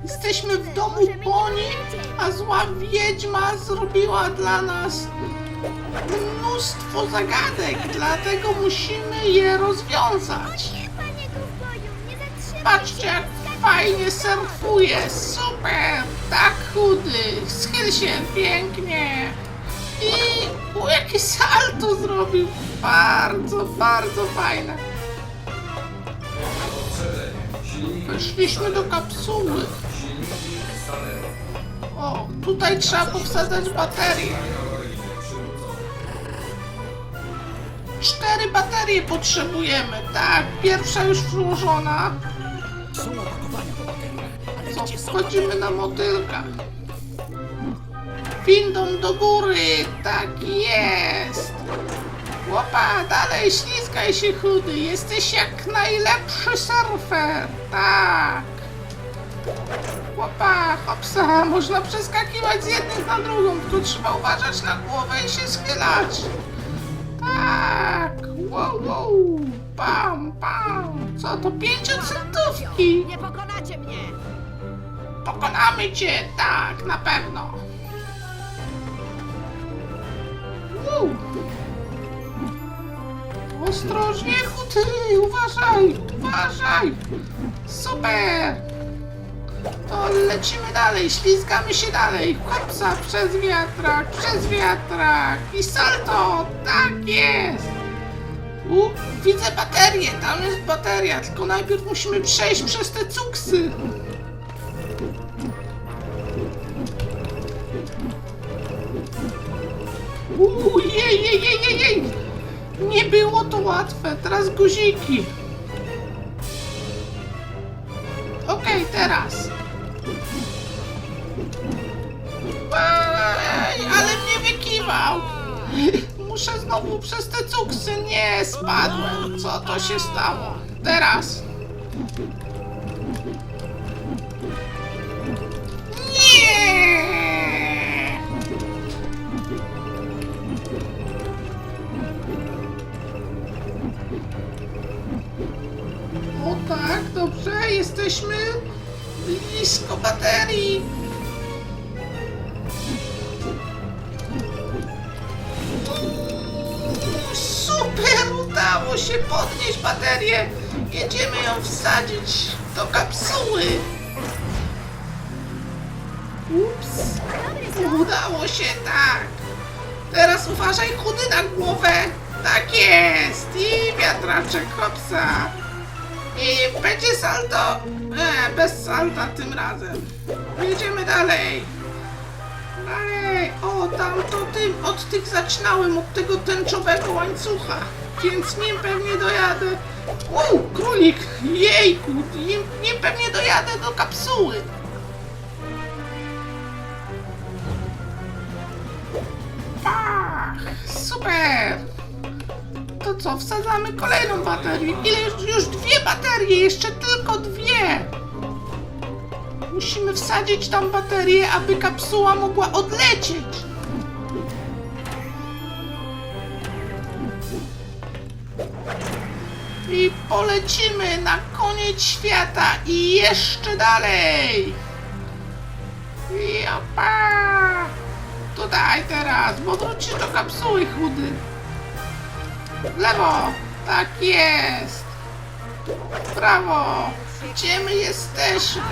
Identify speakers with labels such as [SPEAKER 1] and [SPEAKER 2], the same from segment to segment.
[SPEAKER 1] Jesteśmy w domu Boni, a zła wiedźma zrobiła dla nas mnóstwo zagadek, dlatego musimy je rozwiązać. Patrzcie jak fajnie surfuje, super, tak chudy, schyl się, pięknie. I u, jakie salto zrobił, bardzo, bardzo fajne. Weszliśmy do kapsuły. O, tutaj trzeba powsadzać baterie. Cztery baterie potrzebujemy, tak, pierwsza już włożona. Co, wchodzimy na motylka. Windą do góry, tak jest. Łopa, dalej ślizgaj się chudy, jesteś jak najlepszy surfer, tak. Łopa, hopsa, można przeskakiwać z jednych na drugą, tylko trzeba uważać na głowę i się schylać. Tak, wow, wow, pam, pam, co to, pięciocentówki.
[SPEAKER 2] Nie pokonacie mnie!
[SPEAKER 1] Pokonamy cię, tak, na pewno. Ostrożnie, chuty, uważaj, uważaj. Super. To lecimy dalej, ślizgamy się dalej. Hopsa, przez wiatrak, przez wiatrak. I salto, tak jest. U, widzę baterię, tam jest bateria, tylko najpierw musimy przejść przez te cuksy. Uuu, jej, jej, jej, jej, jej! Nie było to łatwe, teraz guziki. Okej, teraz. Ej, ale mnie wykiwał. Muszę znowu przez te cuksy. Nie, spadłem. Co to się stało? Teraz. Jesteśmy blisko baterii. Super, udało się podnieść baterię. Jedziemy ją wsadzić do kapsuły. Ups, udało się, tak. Teraz uważaj chudy na głowę. Tak jest. I wiatraczek hopsa. I będzie salto. E, bez salta tym razem. Jedziemy dalej. Dalej. O, tam to tym, od tych zaczynałem, od tego tęczowego łańcucha. Więc nim pewnie dojadę. Uuu, królik. Jejku, nim, nim pewnie dojadę do kapsuły. Co, wsadzamy kolejną baterię. Ile już, już dwie baterie, jeszcze tylko dwie. Musimy wsadzić tam baterię, aby kapsuła mogła odlecieć. I polecimy na koniec świata i jeszcze dalej. I opa! Tutaj teraz, bo wrócisz do kapsuły chudy. Lewo! Tak jest! Prawo! Gdzie my jesteśmy?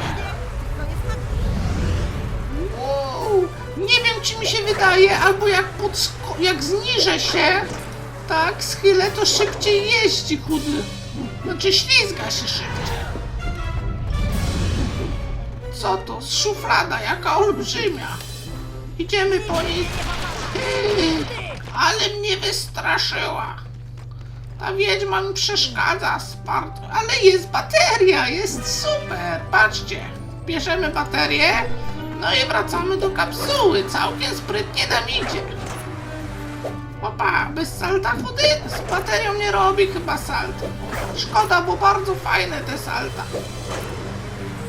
[SPEAKER 1] Wow. Nie wiem, czy mi się wydaje, albo jak, podsko- jak zniżę się, tak, schylę, to szybciej jeździ chudy. Znaczy ślizga się szybciej. Co to? Szuflada, jaka olbrzymia. Idziemy po niej. Ale mnie wystraszyła. Ta wiedźma mi przeszkadza, Sparto. Ale jest bateria, jest super. Patrzcie, bierzemy baterię, no i wracamy do kapsuły. Całkiem sprytnie nam idzie. Opa, bez salta chudy? Z baterią nie robi chyba salto. Szkoda, bo bardzo fajne te salta.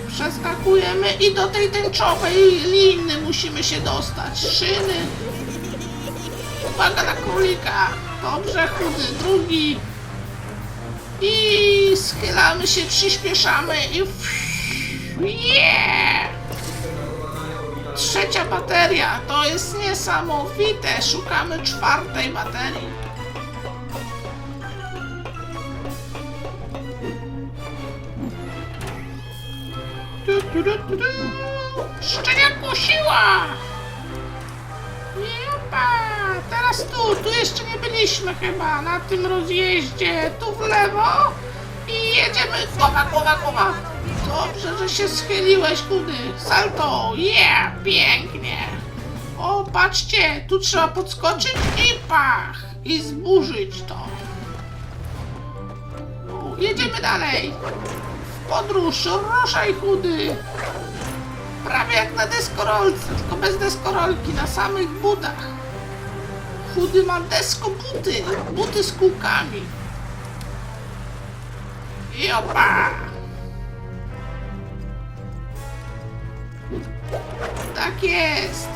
[SPEAKER 1] Przeskakujemy i do tej tęczowej liny musimy się dostać. Szyny. Uwaga na królika. Dobrze, chudy, drugi. I schylamy się, przyspieszamy i... Yeah! Trzecia bateria, to jest niesamowite. Szukamy czwartej baterii. Szczeniaku siła! Jupa! Teraz tu, tu jeszcze nie byliśmy chyba, na tym rozjeździe. Tu w lewo i jedziemy. Głowa, głowa, głowa. Dobrze, że się schyliłeś, kudy. Salto, yeah, pięknie. O, patrzcie, tu trzeba podskoczyć i pach. I zburzyć to. No, jedziemy dalej. W podróż, ruszaj, chudy. Prawie jak na deskorolce, tylko bez deskorolki, na samych butach. Chudy ma desko buty, buty z kółkami. I opa! Tak jest.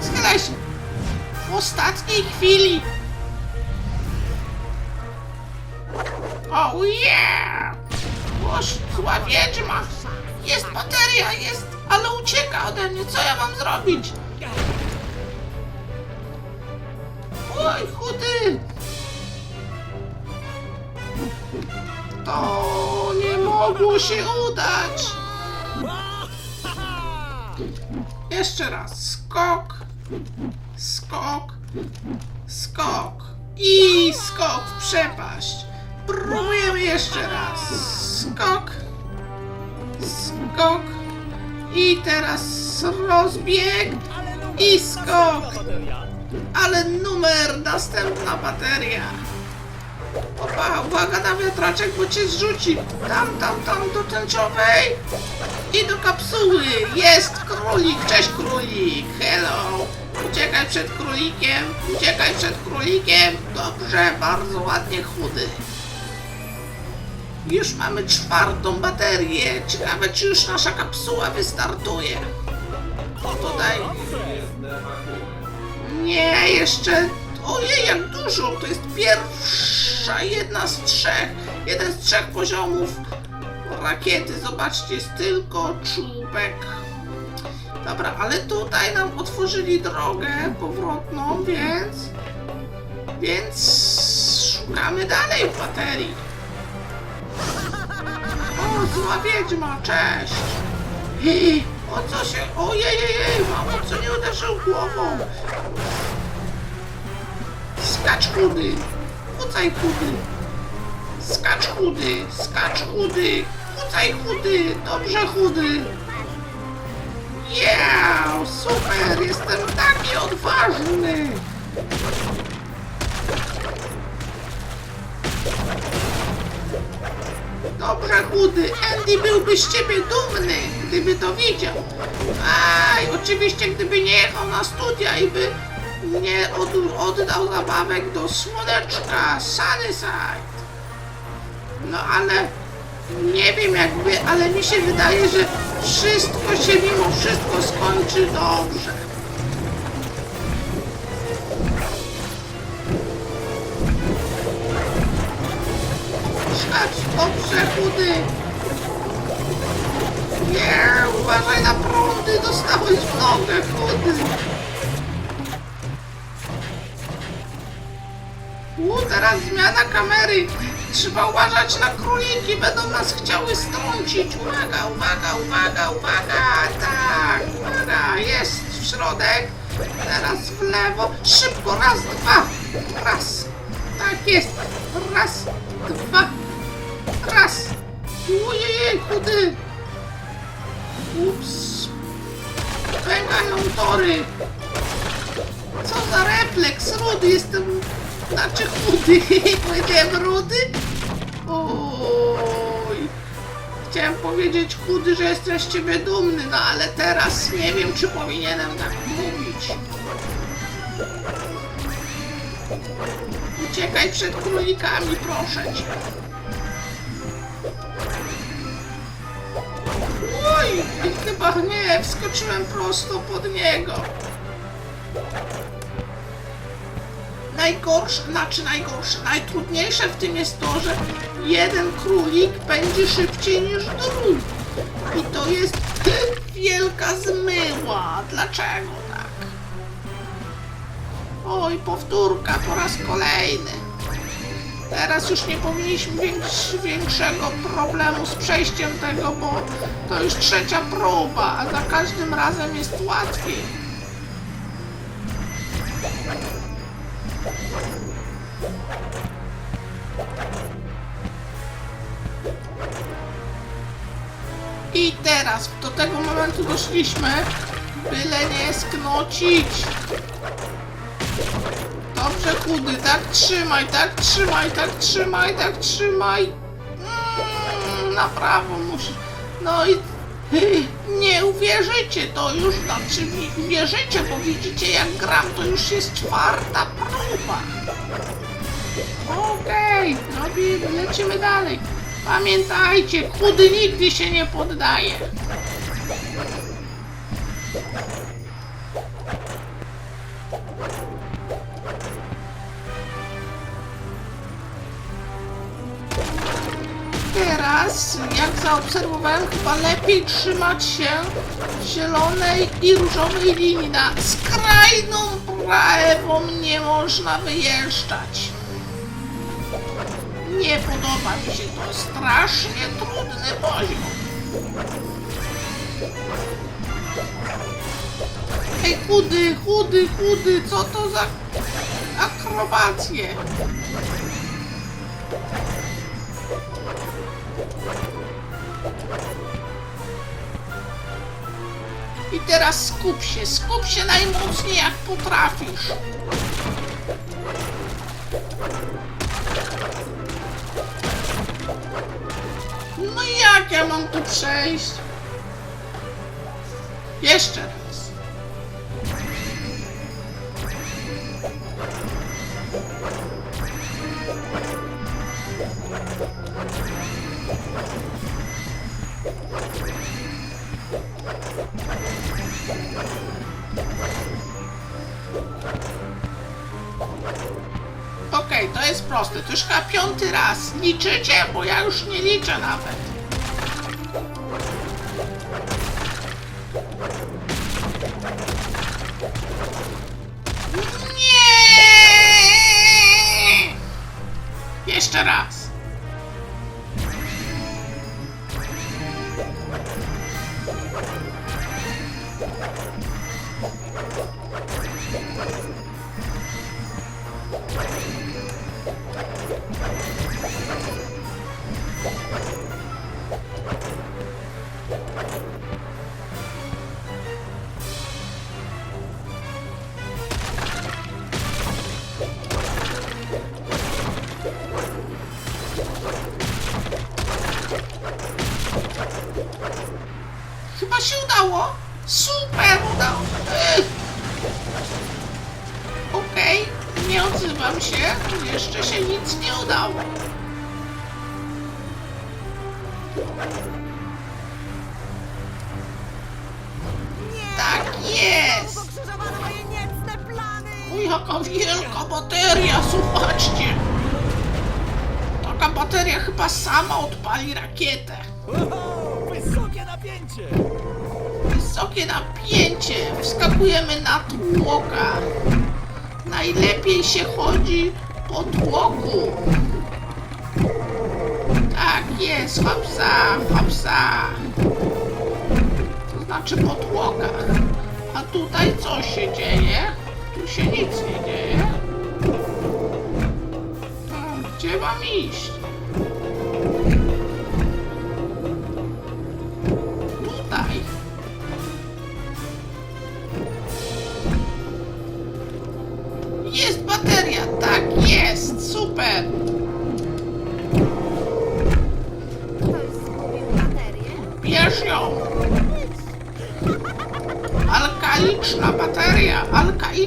[SPEAKER 1] Schylaj się. W ostatniej chwili. Oh yeah! Boż, zła wiedźma. Jest bateria, jest, ale ucieka ode mnie. Co ja mam zrobić? Chudy! To nie mogło się udać. Jeszcze raz. Skok, skok, skok i skok w przepaść. Próbujemy jeszcze raz. Skok, skok i teraz rozbieg i skok. Ale numer, następna bateria. Opa, uwaga na wiatraczek, bo cię zrzuci. Tam, tam, tam do tęczowej i do kapsuły. Jest królik, cześć królik. Hello. Uciekaj przed królikiem, uciekaj przed królikiem. Dobrze, bardzo ładnie chudy. Już mamy czwartą baterię. Ciekawe, czy już nasza kapsuła wystartuje. O, tutaj. Nie, jeszcze. Ojej, jak dużo! To jest pierwsza, jedna z trzech. Jeden z trzech poziomów rakiety. Zobaczcie, jest tylko czubek. Dobra, ale tutaj nam otworzyli drogę powrotną, więc. Więc szukamy dalej w baterii. O, zła wiedźma, cześć! Ej, o co się... Ojej, mamo, co nie uderzył głową? Skacz chudy! Kucaj chudy! Skacz chudy! Skacz chudy! Kucaj chudy! Dobrze chudy! Yeah! Super! Jestem taki odważny! Dobrze, chudy. Andy byłby z ciebie dumny, gdyby to widział. Aj, oczywiście, gdyby nie jechał na studia i by nie od, oddał zabawek do słoneczka Sunnyside. No ale nie wiem jakby, ale mi się wydaje, że wszystko się mimo wszystko skończy dobrze. Dobrze, chudy. Nie, uważaj na prądy, dostałeś w nogę, chudy. U, teraz zmiana kamery. Trzeba uważać na króliki, będą nas chciały strącić. Uwaga, uwaga, uwaga, uwaga. Tak, uwaga, jest w środek. Teraz w lewo. Szybko, raz, dwa. Raz. Tak jest. Raz, dwa. Raz. Ojej, chudy. Ups. Pękają tory. Co za refleks, rudy, jestem... Znaczy chudy, powiedziałem rudy? Oj. Chciałem powiedzieć chudy, że jestem z ciebie dumny, no ale teraz nie wiem, czy powinienem tak mówić. Uciekaj przed królikami, proszę cię. Oj, chyba nie, wskoczyłem prosto pod niego. najgorsze, znaczy najgorsze, najtrudniejsze w tym jest to, że jeden królik będzie szybciej niż drugi. I to jest wielka zmyła. Dlaczego tak? Oj, powtórka po raz kolejny. Teraz już nie powinniśmy mieć większego problemu z przejściem tego, bo to już trzecia próba, a za każdym razem jest łatwiej. I teraz do tego momentu doszliśmy, byle nie sknocić. Dobrze, chudy, tak trzymaj, tak trzymaj, tak trzymaj, tak trzymaj. Mm, na prawo musisz. No i nie uwierzycie, to już, znaczy wi- uwierzycie, bo widzicie jak gram, to już jest czwarta próba. Okej, okay, lecimy dalej. Pamiętajcie, chudy nigdy się nie poddaje. Teraz, jak zaobserwowałem, chyba lepiej trzymać się zielonej i różowej linii. Na skrajną prawą nie można wyjeżdżać. Nie podoba mi się to. Strasznie trudny poziom. Ej, chudy, chudy, chudy, co to za akrobacje? I teraz skup się, skup się najmocniej jak potrafisz. No jak ja mam tu przejść? Jeszcze Liczycie? Bo ja już nie liczę nawet. Sama odpali rakietę.
[SPEAKER 3] Wysokie napięcie!
[SPEAKER 1] Wysokie napięcie. Wskakujemy na tłoka. Najlepiej się chodzi po tłoku. Tak jest, hopsa, hopsa. To znaczy po tłokach. A tutaj co się dzieje? Tu się nic nie dzieje. Gdzie mam iść?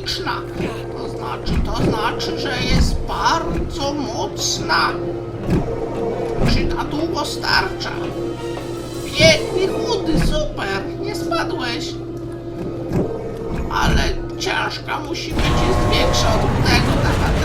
[SPEAKER 1] Alkaiczna. To znaczy, to znaczy, że jest bardzo mocna. Czy na długo starcza? Piękny, chudy, super, nie spadłeś. Ale ciężka musi być, jest większa od tego ta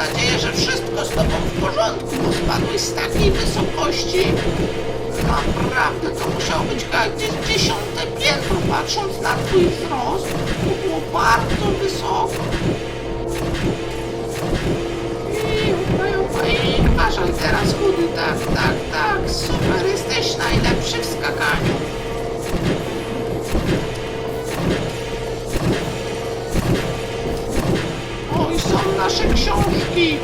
[SPEAKER 1] nadzieję, że wszystko z tobą w porządku, spadłeś z takiej wysokości. Naprawdę, to musiało być gdzieś dziesiąte piętro, patrząc na twój wzrost. To było bardzo wysoko. I upaj, upaj, uważaj teraz, chudy, tak, tak, tak, super, jesteś najlepszy w skakaniu. Nasze książki.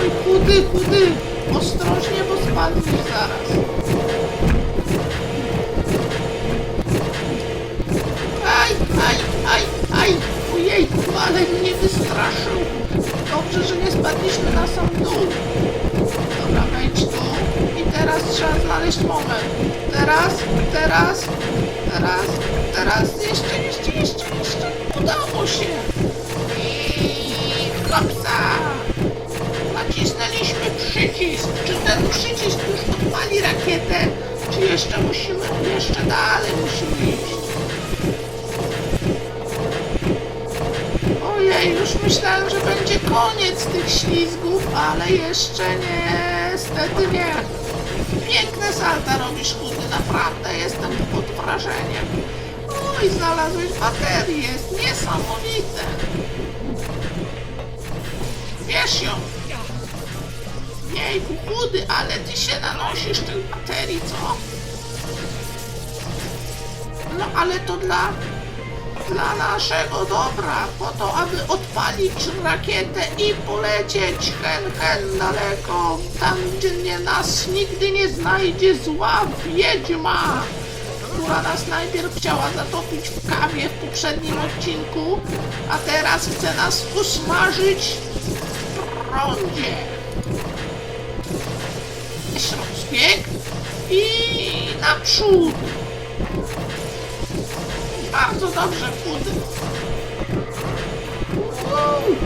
[SPEAKER 1] Oj, chudy, chudy, ostrożnie, bo spadniesz zaraz. Myślałem, że będzie koniec tych ślizgów, ale jeszcze niestety nie. Piękne salta robisz, chudy, naprawdę jestem pod wrażeniem. Oj, znalazłeś baterię, jest niesamowite. Wiesz ją. Jejku, chudy, ale ty się nanosisz tych baterii, co? No ale to dla dla naszego dobra, po to, aby odpalić rakietę i polecieć hen, hen daleko, tam gdzie nie nas nigdy nie znajdzie zła wiedźma, która nas najpierw chciała zatopić w kawie w poprzednim odcinku, a teraz chce nas usmażyć w prądzie. Rozbieg i naprzód. Bardzo dobrze, Pudy. Uuu,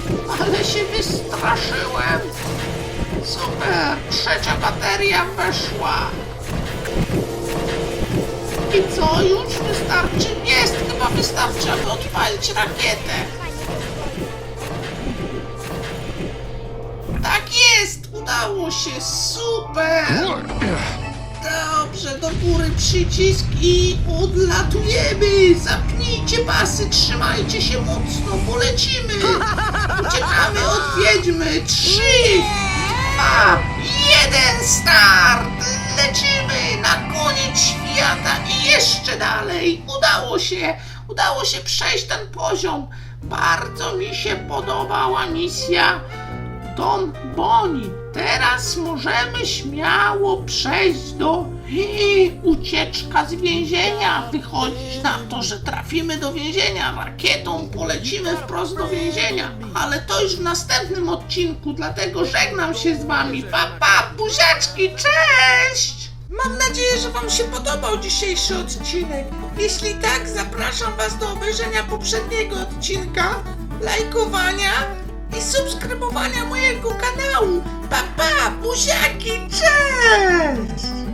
[SPEAKER 1] ale się wystraszyłem. Super, trzecia bateria weszła. I co, już wystarczy? Jest, chyba wystarczy, aby odpalić rakietę. Tak jest, udało się, super. Dobrze, do góry przycisk i odlatujemy! Zapnijcie pasy, trzymajcie się mocno, polecimy! Uciekamy od wiedźmy! Trzy, dwa, jeden, start! Lecimy na koniec świata i jeszcze dalej! Udało się! Udało się przejść ten poziom! Bardzo mi się podobała misja Tom Boni. Teraz możemy śmiało przejść do i ucieczka z więzienia. Wychodzić na to, że trafimy do więzienia. Rakietą polecimy wprost do więzienia. Ale to już w następnym odcinku, dlatego żegnam się z wami. Pa, pa, buziaczki, cześć! Mam nadzieję, że Wam się podobał dzisiejszy odcinek. Jeśli tak, zapraszam Was do obejrzenia poprzedniego odcinka, lajkowania i subskrybowania mojego kanału. Pa, pa, buziaki, cześć!